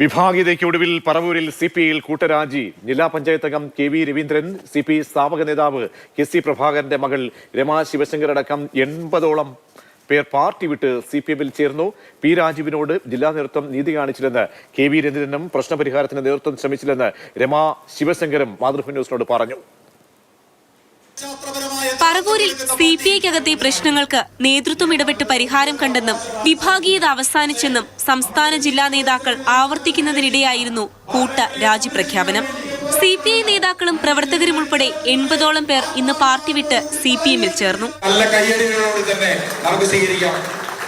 വിഭാഗീയതയ്ക്ക് ഒടുവിൽ പറവൂരിൽ C P ഐയിൽ കൂട്ടരാജി. ജില്ലാ പഞ്ചായത്ത് അംഗം K V Raveendran C P സ്ഥാപക നേതാവ് കെ സി പ്രഭാകരന്റെ മകൾ രമാ ശിവശങ്കർ അടക്കം എൺപതോളം പേർ പാർട്ടി വിട്ട് സി പി എമ്മിൽ ചേർന്നു. പി രാജീവിനോട് ജില്ലാ നേതൃത്വം നീതി കാണിച്ചില്ലെന്ന് കെ വി രവീന്ദ്രനും പ്രശ്നപരിഹാരത്തിന് നേതൃത്വം ശ്രമിച്ചില്ലെന്ന് രമാ ശിവശങ്കരും മാതൃഭൂമി ന്യൂസിനോട് പറഞ്ഞു. പറവൂരിൽ സി പി ഐക്കകത്തെ പ്രശ്നങ്ങൾക്ക് നേതൃത്വം ഇടപെട്ട് പരിഹാരം കണ്ടെന്നും വിഭാഗീയത അവസാനിച്ചെന്നും സംസ്ഥാന ജില്ലാ നേതാക്കൾ ആവർത്തിക്കുന്നതിനിടെയായിരുന്നു കൂട്ട രാജിപ്രഖ്യാപനം സി പി ഐ നേതാക്കളും പ്രവർത്തകരും ഉൾപ്പെടെ എൺപതോളം പേർ ഇന്ന് പാർട്ടി വിട്ട് സി പി എമ്മിൽ ചേർന്നു. നല്ല കയ്യടികളോട് തന്നെ നമുക്ക് സ്വീകരിക്കാം.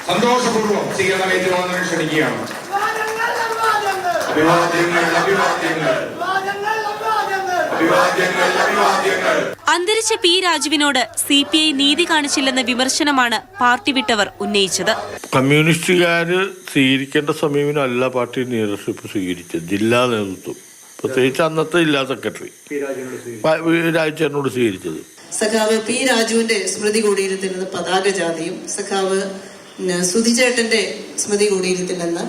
സന്തോഷപൂർവം സ്വീകരണം ഏറ്റുവാങ്ങാൻ ക്ഷണിക്കുകയാണ് അഭിവാദ്യങ്ങൾ അഭിവാദ്യങ്ങൾ അഭിവാദ്യങ്ങൾ അഭിവാദ്യങ്ങൾ. അന്തരിച്ച പി രാജുവിനോട് സി പി ഐ നീതി കാണിച്ചില്ലെന്ന വിമർശനമാണ് പാർട്ടി വിട്ടവർ ഉന്നയിച്ചത്. കമ്മ്യൂണിസ്റ്റുകാർ സ്വീകരിക്കേണ്ട സമീപനമല്ല പാർട്ടി ലീഡർഷിപ്പ് സ്വീകരിച്ചത്. ജില്ലാ നേതൃത്വം. പ്രത്യേകിച്ച് അന്നത്തെ ജില്ലാ സെക്രട്ടറി. രാജചേട്ടനോട് സ്വീകരിച്ചത്. സഖാവ് പി രാജുവിന്റെ സ്മൃതി കുടീരത്തിൽ നിന്ന് പതാക ജാതിയും സഖാവ് സുധിചേട്ടന്റെ സ്മൃതി കുടീരത്തിൽ നിന്ന്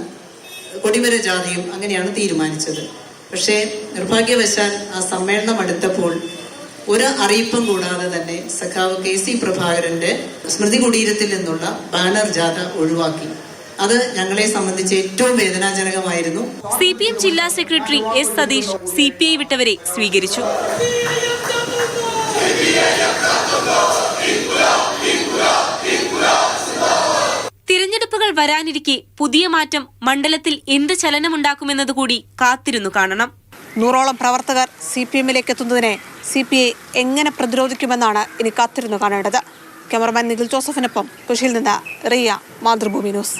കൊടിമര ജാതിയും അങ്ങനെയാണ് തീരുമാനിച്ചത്. പക്ഷേ നിർഭാഗ്യവശാൽ ആ സമ്മേളനം അടുത്തപ്പോൾ ഒരു അറിയിപ്പും കൂടാതെ തന്നെ സഖാവ് കെ സി പ്രഭാകരന്റെ സ്മൃതി കുടീരത്തിൽ നിന്നുള്ള ബാനർ ജാഥ ഒഴിവാക്കി. അത് ഞങ്ങളെ സംബന്ധിച്ച് ഏറ്റവും വേദനാജനകമായിരുന്നു. സി ജില്ലാ സെക്രട്ടറി എസ് സതീഷ് സി വിട്ടവരെ സ്വീകരിച്ചു. വരാനിരിക്കെ പുതിയ മാറ്റം മണ്ഡലത്തിൽ എന്ത് ചലനമുണ്ടാക്കുമെന്നത് കൂടി കാത്തിരുന്നു കാണണം. നൂറോളം പ്രവർത്തകർ സി പി എമ്മിലേക്ക് എത്തുന്നതിനെ സി പി ഐ എങ്ങനെ പ്രതിരോധിക്കുമെന്നാണ് ഇനി കാത്തിരുന്നു കാണേണ്ടത്. ക്യാമറമാൻ നിഖിൽ ജോസഫിനൊപ്പം കൃഷിയിൽ നിന്ന് റിയ മാതൃഭൂമി ന്യൂസ്.